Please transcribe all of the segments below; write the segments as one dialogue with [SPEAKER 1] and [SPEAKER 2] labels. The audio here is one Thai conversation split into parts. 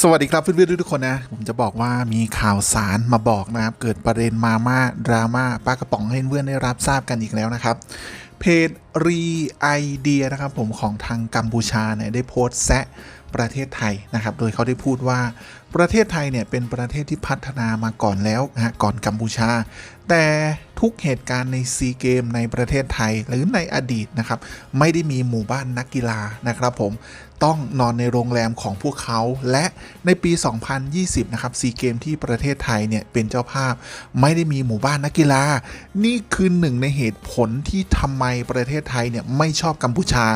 [SPEAKER 1] สวัสดีครับเพื่อนๆทุกคนนะ ผมจะบอกว่ามีข่าวสารมาบอกนะครับ เกิดประเด็นมาม่าดราม่าปลากระป๋องให้เพื่อนได้รับทราบกันอีกแล้วนะครับ เพจรีไอเดียนะครับผมของทางกัมพูชาเนี่ยได้โพสต์แซะประเทศไทยนะครับ โดยเขาได้พูดว่า ประเทศไทยเนี่ยเป็นประเทศที่พัฒนามาก่อนแล้วนะฮะก่อนกัมพูชา แต่ทุกเหตุการณ์ในซีเกมในประเทศไทยหรือในอดีตนะครับ ไม่ได้มีหมู่บ้านนักกีฬานะครับผมต้องนอนในโรงแรมของพวกเขา และในปี 2020 นะครับซีเกมที่ประเทศไทยเนี่ยเป็นเจ้าภาพ ไม่ได้มีหมู่บ้านนักกีฬา นี่คือหนึ่งในเหตุผลที่ทำไมประเทศไทยเนี่ยไม่ชอบกัมพูชา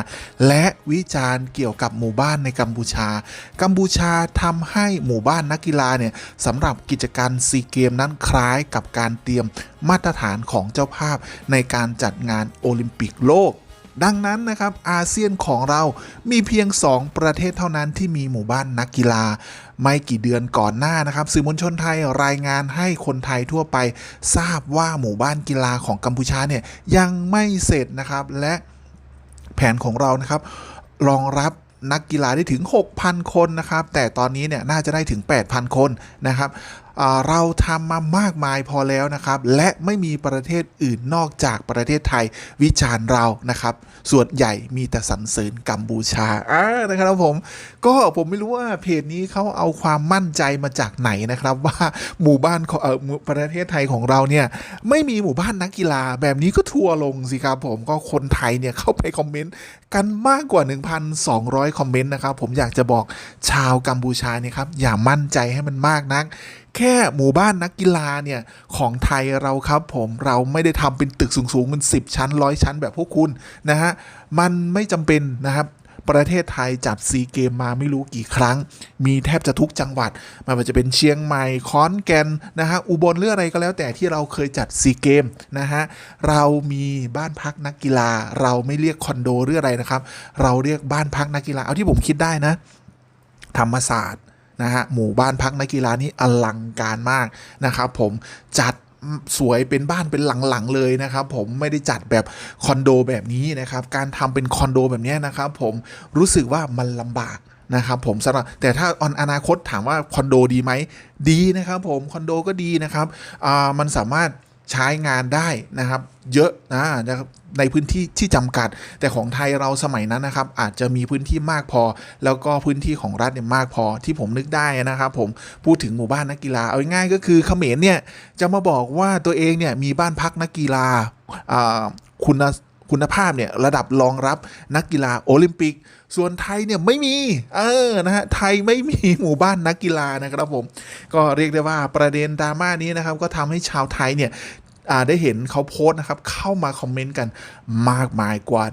[SPEAKER 1] และวิจารณ์เกี่ยวกับหมู่บ้านในกัมพูชา กัมพูชาทำให้หมู่บ้านนักกีฬาเนี่ยสำหรับกิจการซีเกมนั้นคล้ายกับการเตรียมมาตรฐานของเจ้าภาพในการจัดงานโอลิมปิกโลกดังนั้นนะครับอาเซียนของเรามีเพียง 2 ประเทศเท่านั้นที่มีหมู่บ้านนักกีฬา ไม่กี่เดือนก่อนหน้านะครับ สื่อมวลชนไทยรายงานให้คนไทยทั่วไป ทราบว่าหมู่บ้านกีฬาของกัมพูชาเนี่ยยังไม่เสร็จนะครับ และแผนของเรานะครับรองรับ นักกีฬาได้ถึง 6,000 คนนะครับ แต่ตอนนี้เนี่ยน่าจะได้ถึง 8,000 คนนะครับ เราทำมามากมายพอแล้วนะครับ และไม่มีประเทศอื่นนอกจากประเทศไทยวิจารณ์เรานะครับ ส่วนใหญ่มีแต่สรรเสริญกัมพูชาอ่านะครับผม ก็ผมไม่รู้ว่าเพจนี้เขาเอาความมั่นใจมาจากไหนนะครับ ว่าหมู่บ้านของเออประเทศไทยของเราเนี่ยไม่มีหมู่บ้านนักกีฬาแบบนี้ก็ทัวลงสิครับผมก็คนไทยเนี่ยเข้าไปคอมเมนต์กันมากกว่า 1,200 คอมเมนต์นะครับ ผมอยากจะบอกชาวกัมพูชาเนี่ยครับอย่ามั่นใจให้มันมากนัก แค่หมู่บ้านนักกีฬาเนี่ย ของไทยเราครับผมเราไม่ได้ทำเป็นตึกสูงๆเป็น10ชั้นร้อยชั้นแบบพวกคุณนะฮะ มันไม่จำเป็นนะครับประเทศไทยจัดซีเกมมาไม่รู้กี่ครั้ง มีแทบจะทุกจังหวัดไมันจะเป็นเชียงใหม่ขอนแกนนะฮะอุบลหรืออะไรก็แล้วแต่ที่เราเคยจัดซีเกมนะฮะเรามีบ้านพักนักกีฬา เราไม่เรียกคอนโดหรืออะไรนะครับ เราเรียกบ้านพักนักกีฬาเอาที่ผมคิดได้นะ ธรรมศาสตร์ นะฮะหมู่บ้านพักนักกีฬานี่อลังการมากนะครับผมจัดสวยเป็นบ้านเป็นหลังๆเลยนะครับผมไม่ได้จัดแบบคอนโดแบบนี้นะครับการทำเป็นคอนโดแบบนี้นะครับผมรู้สึกว่ามันลำบากนะครับผมสำหรับแต่ถ้าออนาคตถามว่าคอนโดดีไหมดีนะครับผมคอนโดก็ดีนะครับมันสามารถ ใช้งานได้นะครับ เยอะนะนะครับในพื้นที่ที่จำกัด แต่ของไทยเราสมัยนั้นนะครับ อาจจะมีพื้นที่มากพอ แล้วก็พื้นที่ของรัฐเนี่ยมากพอที่ผมนึกได้นะครับผมพูดถึงหมู่บ้านนักกีฬา เอาง่ายก็คือเขมรเนี่ยจะมาบอกว่าตัวเองเนี่ยมีบ้านพักนักกีฬาคุณ คุณภาพเนี่ยระดับรองรับนักกีฬาโอลิมปิก ส่วนไทยเนี่ยไม่มี เออนะฮะไทยไม่มีหมู่บ้านนักกีฬานะครับผม ก็เรียกได้ว่าประเด็นดราม่านี้นะครับ ก็ทำให้ชาวไทยเนี่ยได้เห็นเขาโพสต์นะครับ เข้ามาคอมเมนต์กันมากมายกว่า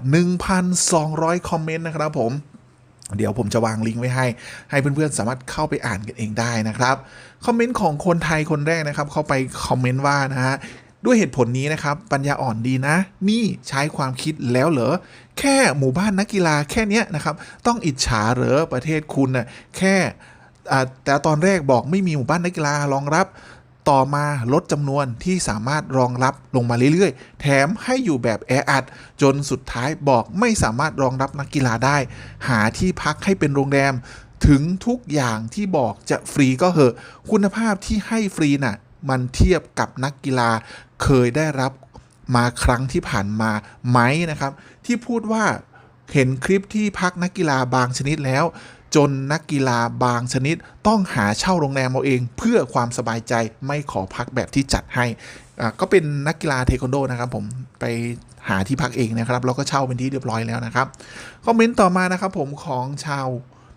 [SPEAKER 1] 1,200 คอมเมนต์นะครับผมเดี๋ยวผมจะวางลิงก์ไว้ให้ ให้เพื่อนๆ สามารถเข้าไปอ่านกันเองได้นะครับ คอมเมนต์ของคนไทยคนแรกนะครับ เข้าไปคอมเมนต์ว่านะฮะ ด้วยเหตุผลนี้นะครับ ปัญญาอ่อนดีนะ นี่ใช้ความคิดแล้วเหรอ แค่หมู่บ้านนักกีฬาแค่นี้นะครับ ต้องอิจฉาเหรอประเทศคุณน่ะแค่แต่ตอนแรกบอกไม่มีหมู่บ้านนักกีฬารองรับ ต่อมาลดจำนวนที่สามารถรองรับลงมาเรื่อยๆ แถมให้อยู่แบบแออัด จนสุดท้ายบอกไม่สามารถรองรับนักกีฬาได้ หาที่พักให้เป็นโรงแรมถึงทุกอย่างที่บอกจะฟรีก็เหอะ คุณภาพที่ให้ฟรีน่ะ มันเทียบกับนักกีฬา เคยได้รับมาครั้งที่ผ่านมาไหมนะครับ ที่พูดว่าเห็นคลิปที่พักนักกีฬาบางชนิดแล้ว จนนักกีฬาบางชนิดต้องหาเช่าโรงแรมเอาเอง เพื่อความสบายใจไม่ขอพักแบบที่จัดให้ก็เป็นนักกีฬาเทควันโดนะครับ ผมไปหาที่พักเองนะครับแล้วก็เช่าเป็นที่เรียบร้อยแล้วนะครับคอมเมนต์ต่อมานะครับ ผมของชาว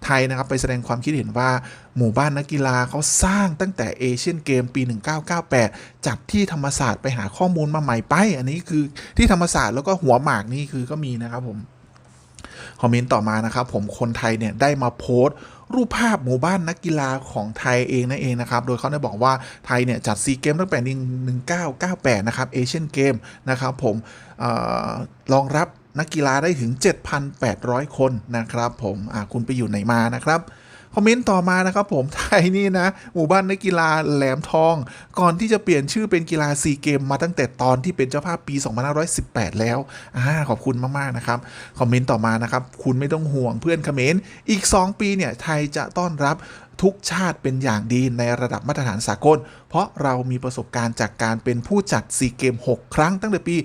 [SPEAKER 1] ไทยนะครับไปแสดงความคิดเห็นว่าหมู่บ้านนักกีฬาเขาสร้างตั้งแต่เอเชียนเกมปี 1998 จัดที่ธรรมศาสตร์ไปหาข้อมูลมาใหม่ไป อันนี้คือที่ธรรมศาสตร์แล้วก็หัวหมากนี่คือก็มีนะครับผมคอมเมนต์ต่อมานะครับผมคนไทยเนี่ยได้มาโพสต์รูปภาพหมู่บ้านนักกีฬาของไทยเองนั่นเองนะครับ โดยเขาได้บอกว่าไทยเนี่ยจัดซีเกมตั้งแต่1998 นะครับเอเชียนเกมนะครับผมเออรองรับ นักกีฬาได้ถึง 7,800 คนนะครับผมคุณไปอยู่ไหนมานะครับคอมเมนต์ต่อมานะครับผมไทยนี่นะ หมู่บ้านนักกีฬาแหลมทอง ก่อนที่จะเปลี่ยนชื่อเป็นกีฬาซีเกมมาตั้งแต่ตอนที่เป็นเจ้าภาพปี 2518 แล้วอ่าขอบคุณมาก ๆ นะครับ คอมเมนต์ต่อมานะครับ คุณไม่ต้องห่วงเพื่อนคอมเขมรอีก 2 ปีเนี่ย ไทยจะต้อนรับ ทุกชาติเป็นอย่างดีในระดับมาตรฐานสากล เพราะเรามีประสบการณ์จากการเป็นผู้จัดซีเกม 6 ครั้งตั้งแต่ปี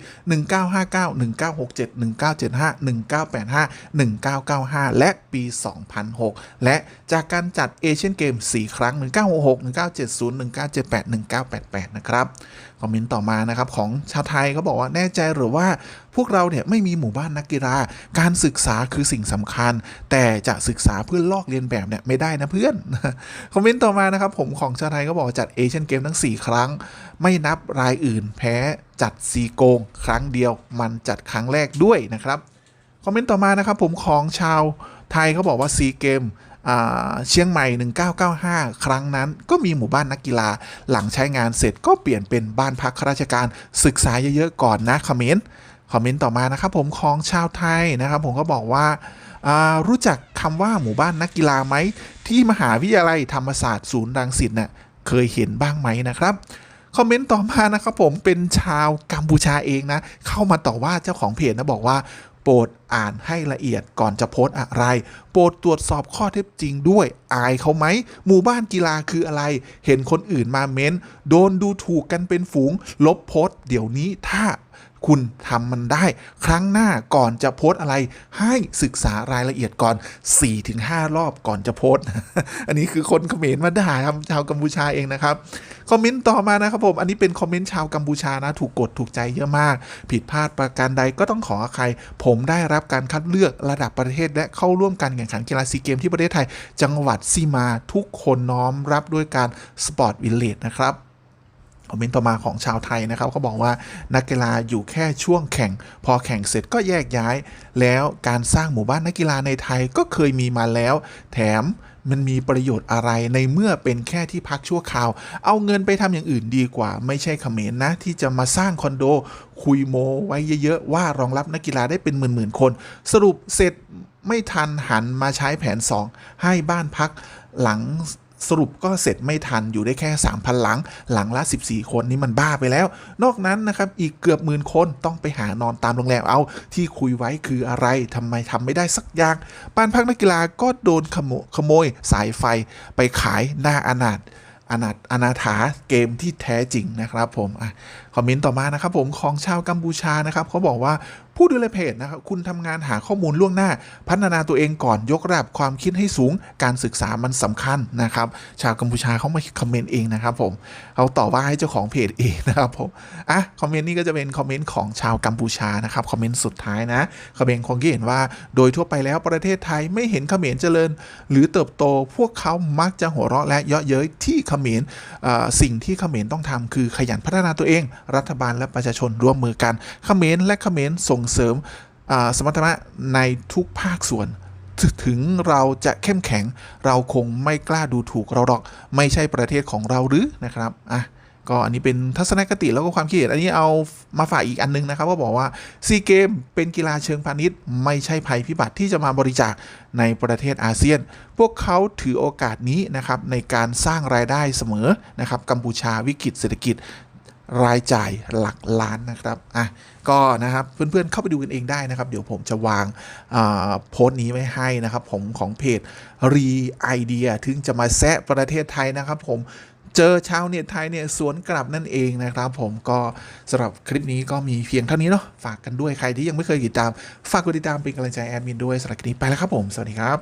[SPEAKER 1] 1959 1967 1975 1985 1995 และปี 2006 และจากการจัดเอเชียนเกม 4 ครั้ง 1966 1970 1978 1988 นะครับคอมเมนต์ต่อมานะครับของชาวไทยเขาบอกว่าแน่ใจหรือว่าพวกเราเนี่ยไม่มีหมู่บ้านนักกีฬา การศึกษาคือสิ่งสำคัญ แต่จะศึกษาเพื่อลอกเลียนแบบเนี่ยไม่ได้นะเพื่อนคอมเมนต์ต่อมานะครับ ผมของชาวไทยก็บอกจัดเอเชียนเกมทั้ง 4 ครั้ง ไม่นับรายอื่น แพ้จัดซีโกง ครั้งเดียว มันจัดครั้งแรกด้วยนะครับคอมเมนต์ต่อมานะครับผมของชาวไทยเขาบอกว่าซีเกมเชียงใหม่ 1995 ครั้งนั้น ก็มีหมู่บ้านนักกีฬา หลังใช้งานเสร็จก็เปลี่ยนเป็นบ้านพักข้าราชการศึกษาเยอะๆก่อนนะคอมเมนต์คอมเมนต์ต่อมานะครับผมของชาวไทยนะครับผมก็บอกว่ารู้จัก คำว่าหมู่บ้านนักกีฬาไหม ที่มหาวิทยาลัยธรรมศาสตร์ศูนย์รังสิตเนี่ยเคยเห็นบ้างไหมนะครับ คอมเมนต์ต่อมานะครับผมเป็นชาวกัมพูชาเองนะ เข้ามาต่อว่าเจ้าของเพจนะบอกว่าโปรดอ่านให้ละเอียดก่อนจะโพสอะไร โปรดตรวจสอบข้อเท็จจริงด้วย อายเขาไหม หมู่บ้านกีฬาคืออะไร เห็นคนอื่นมาเม้น โดนดูถูกกันเป็นฝูง ลบโพสเดี๋ยวนี้ถ้า คุณทำมันได้ ครั้งหน้าก่อนจะโพสต์อะไร ให้ศึกษารายละเอียดก่อน 4-5 รอบก่อนจะโพสต์อันนี้คือคนเขมรมาด่าครับชาวกัมพูชาเองนะครับคอมเมนต์ต่อมานะครับผม อันนี้เป็นคอมเมนต์ชาวกัมพูชานะ ถูกกดถูกใจเยอะมาก ผิดพลาดประการใดก็ต้องขออภัย ผมได้รับการคัดเลือกระดับประเทศ และเข้าร่วมการแข่งขันกีฬาซีเกมที่ประเทศไทย จังหวัดซีมาทุกคนน้อมรับด้วยการสปอร์ตวิลเลจนะครับ คอมเมนต์ต่อมาของชาวไทยนะครับเขาบอกว่านักกีฬาอยู่แค่ช่วงแข่ง พอแข่งเสร็จก็แยกย้าย แล้วการสร้างหมู่บ้านนักกีฬาในไทยก็เคยมีมาแล้ว แถมมันมีประโยชน์อะไรในเมื่อเป็นแค่ที่พักชั่วคราว เอาเงินไปทำอย่างอื่นดีกว่า ไม่ใช่เขมรนะที่จะมาสร้างคอนโด คุยโมไว้เยอะๆ ว่ารองรับนักกีฬาได้เป็นหมื่นๆคน สรุปเสร็จไม่ทันหันมาใช้แผน 2 ให้บ้านพักหลัง สรุปก็เสร็จไม่ทันอยู่ได้แค่ 3,000 หลัง หลังละ 14 คนนี่มันบ้าไปแล้ว นอกนั้นนะครับอีกเกือบหมื่นคนต้องไปหานอนตามโรงแรมเอา ที่คุยไว้คืออะไรทำไมทำไม่ได้สักอย่างบ้านพักนักกีฬาก็โดนขโมขโมยสายไฟไปขายหน้าอนาถอนาถอนาถาเกมที่แท้จริงนะครับผมอคอมเมนต์ต่อมานะครับผมของชาวกัมพูชานะครับเขาบอกว่า ผู้ดูแลเพจนะครับคุณทำงานหาข้อมูลล่วงหน้า พัฒนาตัวเองก่อนยกระดับความคิดให้สูง การศึกษามันสำคัญนะครับ ชาวกัมพูชาเขามาคอมเมนต์เองนะครับผมเขาต่อว่าให้เจ้าของเพจเองนะครับผมอะคอมเมนต์นี้ก็จะเป็นคอมเมนต์ของชาวกัมพูชานะครับคอมเมนต์สุดท้ายนะคอมเมนต์คงที่เห็นว่า โดยทั่วไปแล้วประเทศไทยไม่เห็นเขมรเจริญ หรือเติบโตพวกเขามักจะหัวเราะและเยาะเย้ยที่เขมรสิ่งที่เขมรต้องทำคือขยันพัฒนาตัวเอง รัฐบาลและประชาชนร่วมมือกันเขมรและเขมรส่งเสริมสมรรถนะในทุกภาคส่วน ถึงเราจะเข้มแข็ง เราคงไม่กล้าดูถูกเราหรอก ไม่ใช่ประเทศของเราหรือนะครับอะก็อันนี้เป็นทัศนคติแล้วก็ความคิดเห็นอันนี้เอามาฝากอีกอันนึงนะครับ ก็บอกว่าซีเกมเป็นกีฬาเชิงพาณิชย์ ไม่ใช่ภัยพิบัติที่จะมาบริจาคในประเทศอาเซียน พวกเขาถือโอกาสนี้นะครับในการสร้างรายได้เสมอนะครับกัมพูชาวิกฤตเศรษฐกิจ รายจ่ายหลักล้านนะครับอะก็นะครับเพื่อนๆเข้าไปดูกันเองได้นะครับ เดี๋ยวผมจะวางาโพสต์นี้ไว้ให้นะครับ ผมของเพจรีไอเดียถึงจะมาแซะประเทศไทยนะครับ ผมเจอชาวเน็ตไทยเนี่ยสวนกลับนั่นเองนะครับ ผมก็สำหรับคลิปนี้ก็มีเพียงเท่านี้เนาะฝากกันด้วยใครที่ยังไม่เคยติดตาม ฝากกดติดตามเป็นกำลังใจแอดมินด้วยสำหรับคลิปนี้ไปแล้วครับผม สวัสดีครับ